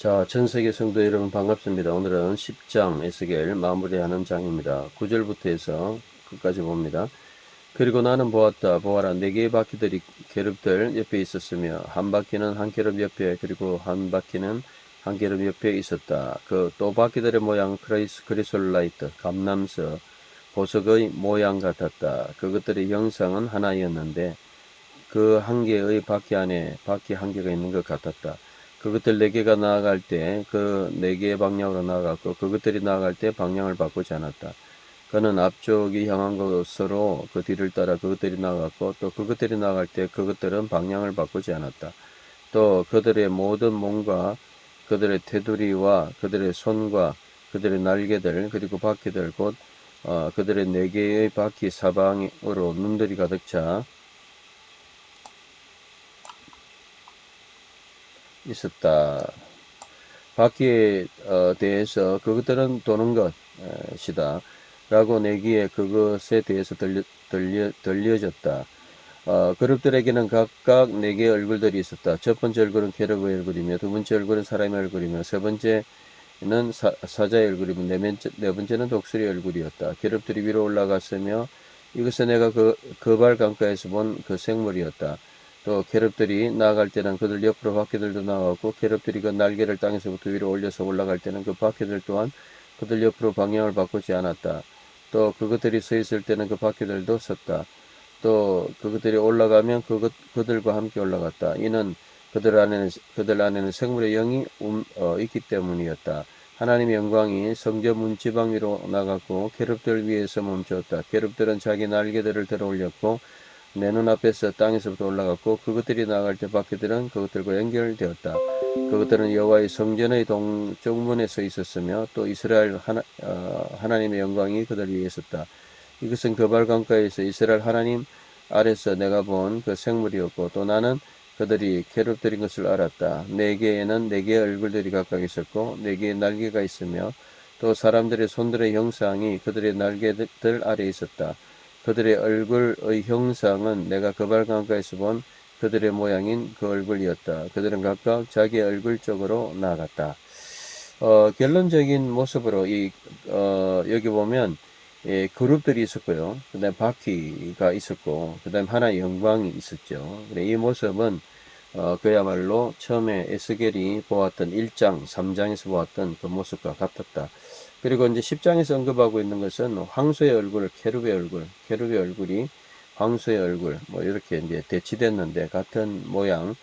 자, 전 세계 성도 여러분 반갑습니다. 오늘은 10장 에스겔 마무리하는 장입니다. 9절부터 해서 끝까지 봅니다. 그리고 나는 보았다. 보아라. 네 개의 바퀴들이 계급들 옆에 있었으며 한 바퀴는 한 계급 옆에 그리고 한 바퀴는 한 계급 옆에 있었다. 그 또 바퀴들의 모양 크리스, 크리솔라이트, 감남서, 보석의 모양 같았다. 그것들의 형상은 하나였는데 그 한 개의 바퀴 안에 바퀴 한 개가 있는 것 같았다. 그것들 네 개가 나아갈 때 그 네 개의 방향으로 나아갔고 그것들이 나아갈 때 방향을 바꾸지 않았다. 그는 앞쪽이 향한 곳으로 그 뒤를 따라 그것들이 나아갔고 또 그것들이 나아갈 때 그것들은 방향을 바꾸지 않았다. 또 그들의 모든 몸과 그들의 테두리와 그들의 손과 그들의 날개들 그리고 바퀴들 곧 어, 그들의 네 개의 바퀴 사방으로 눈들이 가득 차 있었다. 바퀴에 어, 대해서 그것들은 도는 것이다. 라고 내기에 그것에 대해서 들려, 들려, 들려졌다. 어, 그룹들에게는 각각 네 개의 얼굴들이 있었다. 첫 번째 얼굴은 캐럿의 얼굴이며, 두 번째 얼굴은 사람의 얼굴이며, 세 번째는 사, 사자의 얼굴이며, 네, 번째, 네 번째는 독수리의 얼굴이었다. 캐럿들이 위로 올라갔으며, 이것은 내가 그, 그발 강가에서 본 그 생물이었다. 또 캐럿들이 나아갈 때는 그들 옆으로 바퀴들도 나아갔고 캐럿들이 그 날개를 땅에서부터 위로 올려서 올라갈 때는 그 바퀴들 또한 그들 옆으로 방향을 바꾸지 않았다. 또 그것들이 서 있을 때는 그 바퀴들도 섰다. 또 그것들이 올라가면 그것 그들과 함께 올라갔다. 이는 그들 안에는 그들 안에는 생물의 영이 음, 어, 있기 때문이었다. 하나님의 영광이 성전 문지방 위로 나갔고 캐럿들 위에서 멈췄다. 캐럿들은 자기 날개들을 들어 올렸고 내 눈앞에서 땅에서부터 올라갔고 그것들이 나갈 때 바퀴들은 그것들과 연결되었다. 그것들은 여호와의 성전의 동쪽 문에 서 있었으며 또 이스라엘 하나, 어, 하나님의 영광이 그들 위에 있었다. 이것은 그발 강가에서 이스라엘 하나님 아래서 내가 본 그 생물이었고 또 나는 그들이 캐롭들인 것을 알았다. 네 개에는 네 개의 얼굴들이 각각 있었고 네 개의 날개가 있으며 또 사람들의 손들의 형상이 그들의 날개들 아래 있었다. 그들의 얼굴의 형상은 내가 그발강가에서 본 그들의 모양인 그 얼굴이었다. 그들은 각각 자기 얼굴 쪽으로 나아갔다. 어, 결론적인 모습으로 이 어, 여기 보면 예, 그룹들이 있었고요. 그 다음 바퀴가 있었고, 그 다음 하나의 영광이 있었죠. 이 모습은 어, 그야말로 처음에 에스겔이 보았던 1장, 3장에서 보았던 그 모습과 같았다. 그리고 이제 10장에서 언급하고 있는 것은 황소의 얼굴, 케룹의 얼굴, 케룹의 얼굴이 황소의 얼굴, 뭐 이렇게 이제 대치됐는데 같은 모양,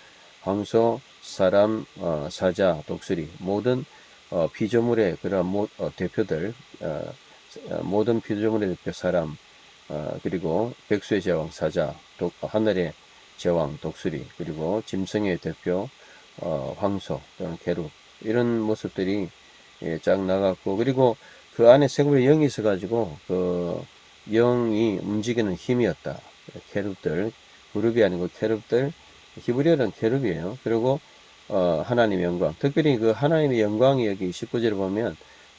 황소, 사람, 어, 사자, 독수리, 모든 어, 피조물의 그런 모, 어, 대표들, 어, 어, 모든 피조물의 대표 사람, 어, 그리고 백수의 제왕, 사자, 독, 하늘의 제왕, 독수리, 그리고 짐승의 대표, 어, 황소 또는 게루 이런 모습들이 예, 쫙 나갔고 그리고 그 안에 생물의 영이 있어가지고 그 영이 움직이는 힘이었다. 캐룹들 그룹이 아니고 캐룹들 히브리어는 캐룹이에요. 그리고 어, 하나님의 영광 특별히 그 하나님의 영광이 여기 19절에 보면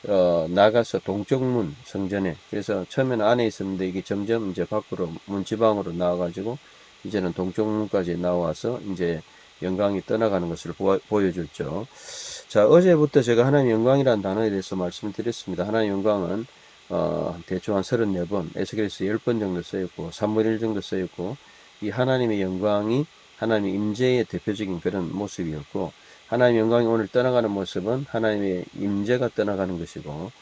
어, 나가서 동쪽문 성전에 그래서 처음에는 안에 있었는데 이게 점점 이제 밖으로 문지방으로 나와가지고 이제는 동쪽문까지 나와서 이제 영광이 떠나가는 것을 보, 여줬죠 자, 어제부터 제가 하나님 영광이라는 단어에 대해서 말씀을 드렸습니다. 하나님 영광은 어, 대충 한 34번, 에스겔에서 10번 정도 쓰였고, 3분 1 정도 쓰였고, 이 하나님의 영광이 하나님의 임재의 대표적인 그런 모습이었고, 하나님의 영광이 오늘 떠나가는 모습은 하나님의 임재가 떠나가는 것이고,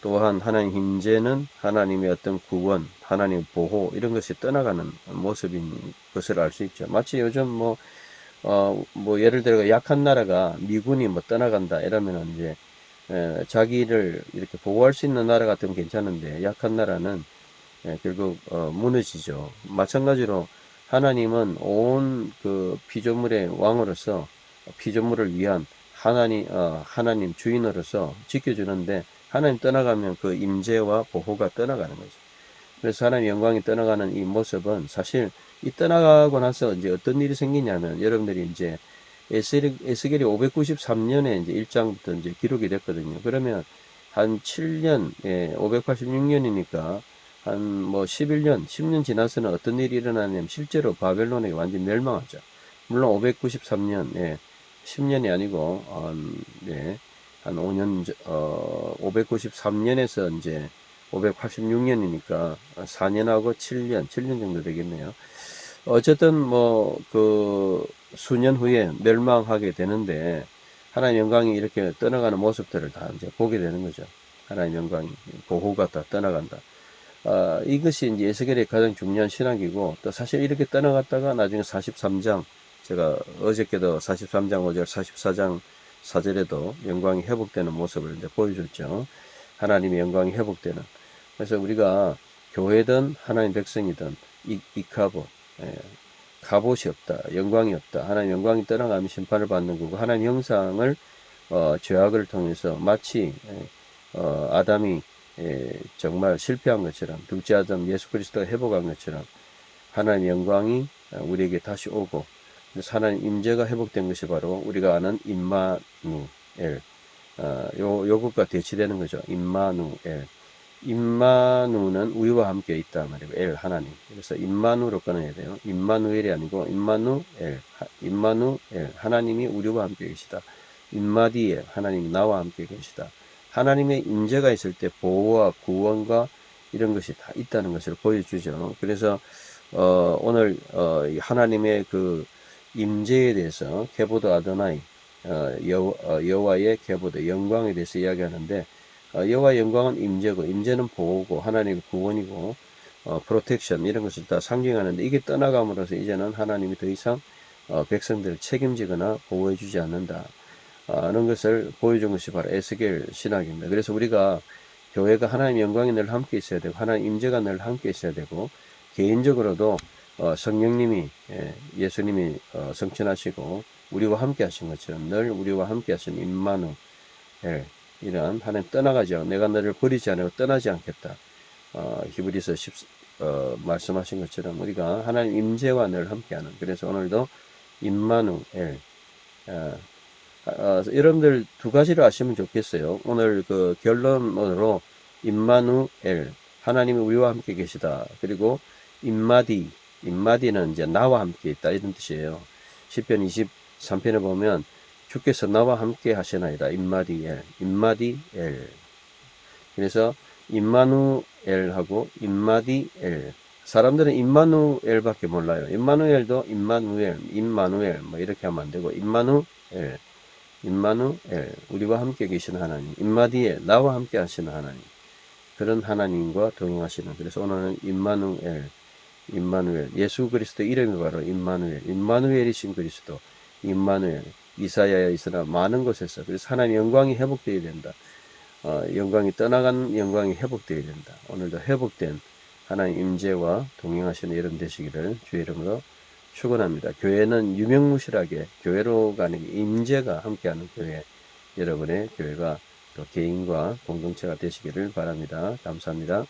또한 하나님 임재는 하나님의 어떤 구원, 하나님의 보호, 이런 것이 떠나가는 모습인 것을 알 수 있죠. 마치 요즘 뭐, 어, 뭐, 예를 들어 약한 나라가 미군이 뭐 떠나간다 이러면은 이제, 에, 자기를 이렇게 보호할 수 있는 나라 같으면 괜찮은데, 약한 나라는 에, 결국, 어, 무너지죠. 마찬가지로 하나님은 온 그 피조물의 왕으로서 피조물을 위한 하나님, 어, 하나님 주인으로서 지켜주는데, 하나님 떠나가면 그 임재와 보호가 떠나가는 거죠. 그래서 하나님 영광이 떠나가는 이 모습은 사실 이 떠나가고 나서 이제 어떤 일이 생기냐면 여러분들이 이제 에스겔이 593년에 이제 1장부터 이제 기록이 됐거든요. 그러면 한 7년, 예, 586년이니까 한 뭐 11년, 10년 지나서는 어떤 일이 일어나냐면 실제로 바벨론에게 완전 멸망하죠. 물론 593년, 예, 10년이 아니고, 한, 예, 한 5년, 전- 어, 593년에서 이제 586년이니까 4년하고 7년, 7년 정도 되겠네요. 어쨌든 뭐 그 수년 후에 멸망하게 되는데 하나님 영광이 이렇게 떠나가는 모습들을 다 이제 보게 되는 거죠. 하나님 영광이 보호가 다 떠나간다. 아, 이것이 이제 에스겔의 가장 중요한 신학이고 또 사실 이렇게 떠나갔다가 나중에 43장 제가 어저께도 43장 5절 44장 4절에도 영광이 회복되는 모습을 이제 보여줬죠. 하나님의 영광이 회복되는. 그래서 우리가 교회든 하나님 백성이든 이, 이카보 예, 갑옷이 없다. 영광이 없다. 하나님 영광이 떠나가면 심판을 받는 거고 하나님 형상을 어, 죄악을 통해서 마치 예, 어, 아담이 예, 정말 실패한 것처럼 둘째 아담 예수 그리스도가 회복한 것처럼 하나님 영광이 어, 우리에게 다시 오고 하나님 임재가 회복된 것이 바로 우리가 아는 임마누엘 어, 요 요것과 대치되는 거죠. 임마누엘 임마누는 우리와 함께 있다 말이고 엘 하나님 그래서 임마누로 끊어야 돼요. 임마누엘이 아니고 임마누엘 하- 임마누엘 하나님이 우리와 함께 계시다. 임마디엘 하나님이 나와 함께 계시다. 하나님의 임재가 있을 때 보호와 구원과 이런 것이 다 있다는 것을 보여주죠. 그래서 어, 오늘 어, 이 하나님의 그 임재에 대해서 케보드 아도나이 어, 여, 어, 여호와의 케보드 영광에 대해서 이야기하는데 어, 여호와의 영광은 임재고 임재는 보호고 하나님의 구원이고 어, 프로텍션 이런 것을 다 상징하는데 이게 떠나감으로써 이제는 하나님이 더 이상 어, 백성들을 책임지거나 보호해 주지 않는다. 어, 하는 것을 보여준 것이 바로 에스겔 신학입니다. 그래서 우리가 교회가 하나님 영광이 늘 함께 있어야 되고 하나님 임재가 늘 함께 있어야 되고 개인적으로도 어, 성령님이 예, 예수님이 어, 성천하시고 우리와 함께 하신 것처럼 늘 우리와 함께 하신 임마누 엘 이런 하나님 떠나가지 않고 내가 너를 버리지 않고 떠나지 않겠다. 어, 히브리서 10, 어, 말씀하신 것처럼 우리가 하나님 임재와 늘 함께하는 그래서 오늘도 임마누엘 어, 어, 여러분들 두 가지를 아시면 좋겠어요. 오늘 그 결론으로 임마누엘 하나님이 우리와 함께 계시다. 그리고 임마디 임마디는 이제 나와 함께 있다 이런 뜻이에요. 10편 23편에 보면 주께서 나와 함께 하시나이다. 임마디엘 임마디엘. 그래서 임마누엘하고 임마디엘. 사람들은 임마누엘밖에 몰라요. 임마누엘도 임마누엘, 임마누엘. 뭐 이렇게 하면 안 되고 임마누엘 임마누엘. 우리와 함께 계시는 하나님. 임마디엘 나와 함께 하시는 하나님. 그런 하나님과 동행하시는. 그래서 오늘은 임마누엘 임마누엘. 예수 그리스도 이름이 바로 임마누엘. 임마누엘이신 그리스도 임마누엘 이사야에 있으나 많은 곳에서 그래서 하나님 영광이 회복되어야 된다 어, 영광이 떠나간 영광이 회복되어야 된다 오늘도 회복된 하나님 임재와 동행하시는 여러분 되시기를 주의 이름으로 축원합니다. 교회는 유명무실하게 교회로 가는 임재가 함께하는 교회 여러분의 교회가 또 개인과 공동체가 되시기를 바랍니다. 감사합니다.